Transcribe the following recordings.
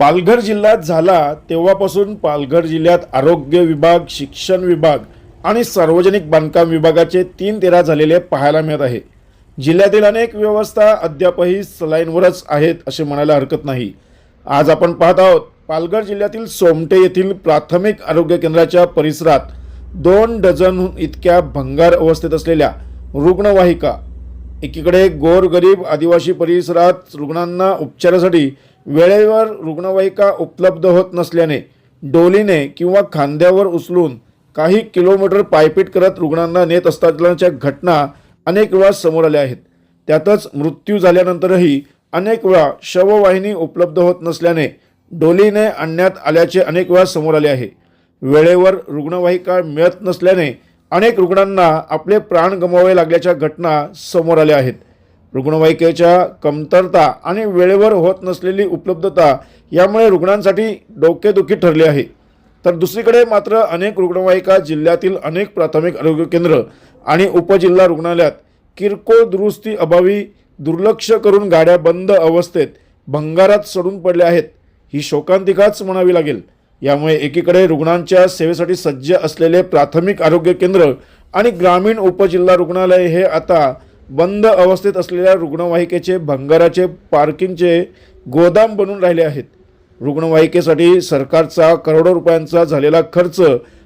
पालघर जिल्ह्यात झाला तेव्हापासून पालघर जिल्ह्यात आरोग्य विभाग शिक्षण विभाग आणि सार्वजनिक बांधकाम विभागाचे तीन तेरा झालेले पाहायला मिळत आहे. जिल्ह्यातील अनेक व्यवस्था अद्यापही सलाईनवरच आहेत असे म्हणायला हरकत नाही. आज आपण पाहत आहोत पालघर जिल्ह्यातील सोमटे येथील प्राथमिक आरोग्य केंद्राच्या परिसरात दोन डझन इतक्या भंगार अवस्थेत असलेल्या रुग्णवाहिका एकीकडे गोरगरीब आदिवासी परिसरात रुग्णांना उपचारासाठी वेळेवर रुग्णवाहिका उपलब्ध होत नसल्याने डोलीने किंवा खांद्यावर उचलून काही किलोमीटर पायपीट करत रुग्णांना नेत असतानाच्या घटना अनेक वेळा समोर आल्या आहेत. त्यातच मृत्यू झाल्यानंतरही अनेक वेळा शववाहिनी उपलब्ध होत नसल्याने डोलीने आणण्यात आल्याचे अनेक वेळा समोर आले आहे. वेळेवर रुग्णवाहिका मिळत नसल्याने अनेक रुग्णांना आपले प्राण गमवावे लागल्याच्या घटना समोर आल्या आहेत. रुग्णवाहिकेच्या कमतरता आणि वेळेवर होत नसलेली उपलब्धता यामुळे रुग्णांसाठी डोकेदुखी ठरली आहे. तर दुसरीकडे मात्र अनेक रुग्णवाहिका जिल्ह्यातील अनेक प्राथमिक आरोग्य केंद्र आणि उपजिल्हा रुग्णालयात किरकोळ दुरुस्ती अभावी दुर्लक्ष करून गाड्या बंद अवस्थेत भंगारात सडून पडल्या आहेत. ही शोकांतिकाच म्हणावी लागेल. यामुळे एकीकडे रुग्णांच्या सेवेसाठी सज्ज असलेले प्राथमिक आरोग्य केंद्र आणि ग्रामीण उपजिल्हा रुग्णालय हे आता बंद अवस्थेत असलेल्या रुग्णवाहिकेचे भंगाराचे पार्किंगचे गोदाम बनून राहिले आहेत. रुग्णवाहिकेसाठी सरकारचा करोडो रुपयांचा झालेला खर्च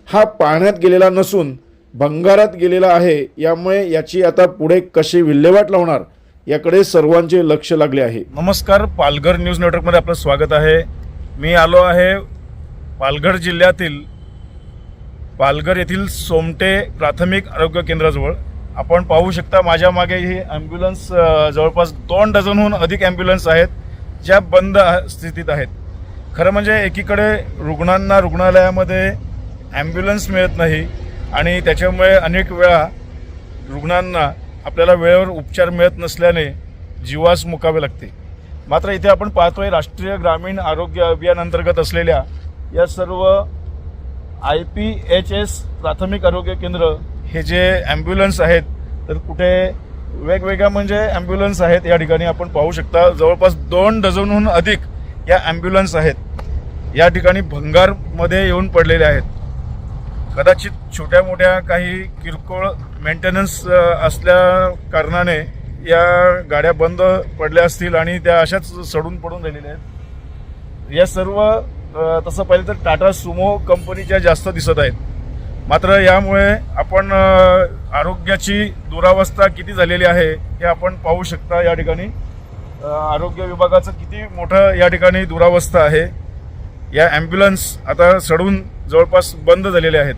हा पाण्यात गेलेला नसून भंगारात गेलेला आहे. यामुळे याची आता पुढे कशी विल्हेवाट लावणार याकडे सर्वांचे लक्ष लागले आहे. नमस्कार पालघर न्यूज नेटवर्कमध्ये आपलं स्वागत आहे. मी आलो आहे पालघर जिल्ह्यातील पालघर येथील सोमटे प्राथमिक आरोग्य केंद्राजवळ. आपण पाहू शकता माझ्या मागे ही ॲम्ब्युलन्स जवळपास दोन डझनहून अधिक ॲम्ब्युलन्स आहेत ज्या बंद स्थितीत आहेत. खरं म्हणजे एकीकडे रुग्णांना रुग्णालयामध्ये ॲम्ब्युलन्स मिळत नाही आणि त्याच्यामुळे अनेक वेळा रुग्णांना आपल्याला वेळेवर उपचार मिळत नसल्याने जीवास मुकावे लागते. मात्र इथे आपण पाहतोय राष्ट्रीय ग्रामीण आरोग्य अभियानांतर्गत असलेल्या या सर्व आय पी एच एस प्राथमिक आरोग्य केंद्र हे जे ॲम्ब्युलन्स आहेत तर कुठे वेगवेगळ्या म्हणजे ॲम्ब्युलन्स आहेत या ठिकाणी आपण पाहू शकता. जवळपास दोन डझनहून अधिक या ॲम्ब्युलन्स आहेत. या ठिकाणी भंगारमध्ये येऊन पडलेले आहेत. कदाचित छोट्या मोठ्या काही किरकोळ मेंटेनन्स असल्या कारणाने या गाड्या बंद पडल्या असतील आणि त्या अशाच सडून पडून राहिलेल्या आहेत. या सर्व तसं पाहिलं तर टाटा सुमो कंपनीच्या जास्त दिसत आहेत. मात्र यामुळे आपण आरोग्याची दुरावस्था किती झालेली आहे हे आपण पाहू शकता या ठिकाणी. आरोग्य विभागाचं किती मोठं या ठिकाणी दुरावस्था आहे. या ॲम्ब्युलन्स आता सडून जवळपास बंद झालेल्या आहेत.